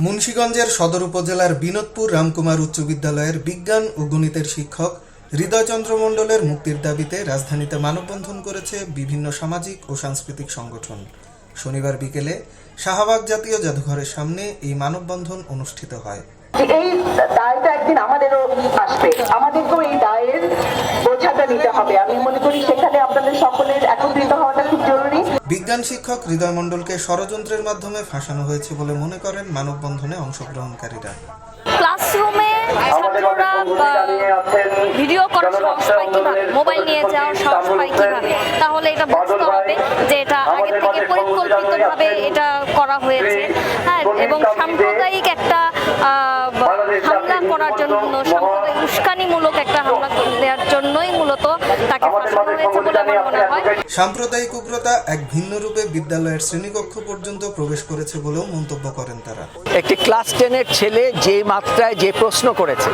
মুন্সীগঞ্জের সদর উপজেলার বিনোদপুর রামকুমার উচ্চ বিদ্যালয়ের বিজ্ঞান ও গণিতের শিক্ষক হৃদয়চন্দ্র মণ্ডলের মুক্তির দাবিতে রাজধানীতে মানববন্ধন করেছে বিভিন্ন সামাজিক ও সাংস্কৃতিক সংগঠন। শনিবার বিকেলে শাহবাগ জাতীয় জাদুঘরের সামনে এই মানববন্ধন অনুষ্ঠিত হয়। যে এই দায়টা একদিন আমাদেরও আসবে। আমাদেরকেও এই দায়ের বোঝাটা নিতে হবে। আমি মনে করি সেখানে আপনাদের সকলের একত্রিত হওয়াটা খুব জরুরি। বিজ্ঞান শিক্ষক হৃদয় মণ্ডলকে ষড়যন্ত্রের মাধ্যমে ফাঁসানো হয়েছে বলে মনে করেন মানববন্ধনে অংশগ্রহণকারীরা। ক্লাসরুমে ছাত্ররা বা, ভিডিও করার সাহস পায় কীভাবে? মোবাইল নিয়ে যাওয়ার সাহস পায় কীভাবে? তাহলে এটা বুঝতে হবে যে এটা আগে থেকে পরিকল্পিতভাবে এটা করা হয়েছে। হ্যাঁ এবং সাম্প্রদায়িক একটা করার উস্কানিমূলক একটা হামলা দেওয়ার জন্যই মূলত তাকে ফাঁসানো হয়েছে বলে আমার মনে হয়। সাম্প্রদায়িক উগ্রতা এক ভিন্ন রূপে বিদ্যালয়ের শ্রেণীকক্ষ পর্যন্ত প্রবেশ করেছে বলেও মন্তব্য করেন তারা। একটি ক্লাস টেনের ছেলে যে মাত্রায় যে প্রশ্ন করেছে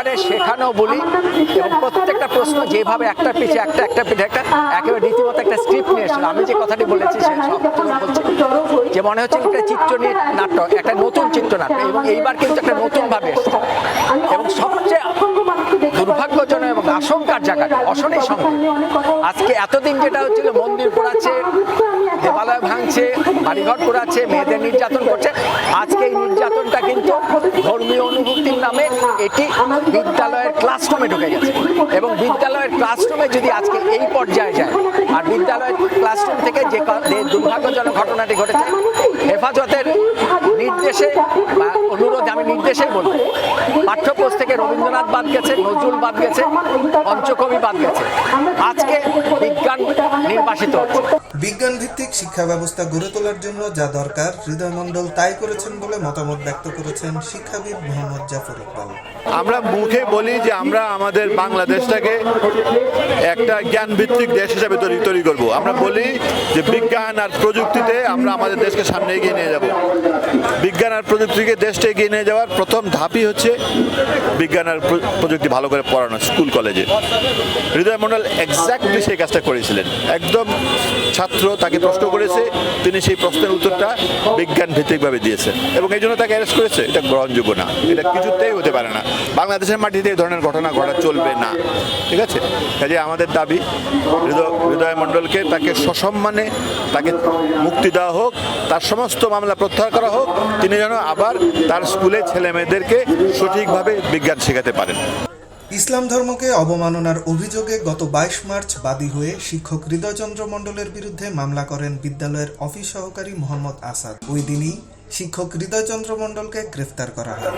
একেবারে শেখানো বলি এবং প্রত্যেকটা প্রশ্ন যেভাবে একটা পিছে একটা একটা পিঠে, একটা, একেবারে রীতিমতো একটা স্ক্রিপ্ট নিয়ে এসেছিল। আমি যে কথাটি বলেছি সে বলছি। যে মনে হচ্ছে একটা চিত্রনীর নাটক একটা নতুন চিত্রনাট্য, এবং এইবার কিন্তু একটা নতুন ভাবে এসেছে। এবং সবচেয়ে দুর্ভাগ্যজনক এবং আশঙ্কার জায়গাটা অশনের সঙ্গে, আজকে এতদিন যেটা হচ্ছিল মন্দির পোড়াচ্ছে ভাঙছে, বাড়িঘর পোড়াচ্ছে, মেয়েদের নির্যাতন করছে। আজকে এই নির্যাতনটা কিন্তু ধর্মীয় অনুভূতির নামে এটি বিদ্যালয়ের ক্লাসরুমে ঢুকে গেছে। এবং বিদ্যালয়ের ক্লাসরুমে যদি আজকে এই পর্যায়ে যায়, আর বিদ্যালয়ের ক্লাসরুম থেকে যে দুর্ভাগ্যজনক ঘটনাটি ঘটেছে, হেফাজতের নির্দেশে বা অনুরোধে আমি নির্দেশেই বলব পাঠ্যপুস্তক থেকে রবীন্দ্রনাথ বাদ গেছে, নজরুল বাদ গেছে, পঞ্চকবি বাদ গেছে। আজকে হচ্ছে। বিজ্ঞান ভিত্তিক শিক্ষা ব্যবস্থা গড়ে তোলার জন্য যা দরকার হৃদয় মণ্ডল তাই করেছেন বলে মতামত ব্যক্ত করেছেন শিক্ষাবিদ মোহাম্মদ জাফর ইকবাল। আমরা মুখে বলি যে আমরা আমাদের বাংলাদেশটাকে একটা জ্ঞান ভিত্তিক দেশ হিসাবে তৈরি তৈরি করব। আমরা বলি যে বিজ্ঞান আর প্রযুক্তিতে আমরা আমাদের দেশকে সামনে এগিয়ে নিয়ে যাব। বিজ্ঞান আর প্রযুক্তিকে দেশটা এগিয়ে নিয়ে যাওয়ার প্রথম ধাপই হচ্ছে বিজ্ঞান আর প্রযুক্তি ভালো করে পড়ানো স্কুল কলেজে। হৃদয় মন্ডল এক্স্যাক্টলি সেই কাজটা করেছিলেন। একদম ছাত্র তাকে প্রশ্ন করেছে, তিনি সেই প্রশ্নের উত্তরটা বিজ্ঞান ভিত্তিকভাবে দিয়েছেন। এবং এই জন্য তাকে অ্যারেস্ট করেছে। এটা গ্রহণযোগ্য না। এটা কিছুতেই হতে পারে না। বাংলাদেশের মাটিতে এই ধরনের ঘটনা ঘটা চলবে না। ঠিক আছে? কাজে আমাদের দাবি, হৃদয় মণ্ডলকে তাকে সসম্মানে তাকে মুক্তি দেওয়া হোক, তার সমস্ত মামলা প্রত্যাহার করা হোক, তিনি যেন আবার তার স্কুলে ছেলে মেয়েদেরকে সঠিকভাবে বিজ্ঞান শেখাতে পারেন। ইসলাম ধর্মকে অবমাননার অভিযোগে গত বাইশ মার্চ বাদী হয়ে শিক্ষক হৃদয়চন্দ্র মণ্ডলের বিরুদ্ধে মামলা করেন বিদ্যালয়ের অফিস সহকারী মোহাম্মদ আসাদ। ওই দিনই শিক্ষক হৃদয়চন্দ্র মণ্ডলকে গ্রেফতার করা হয়।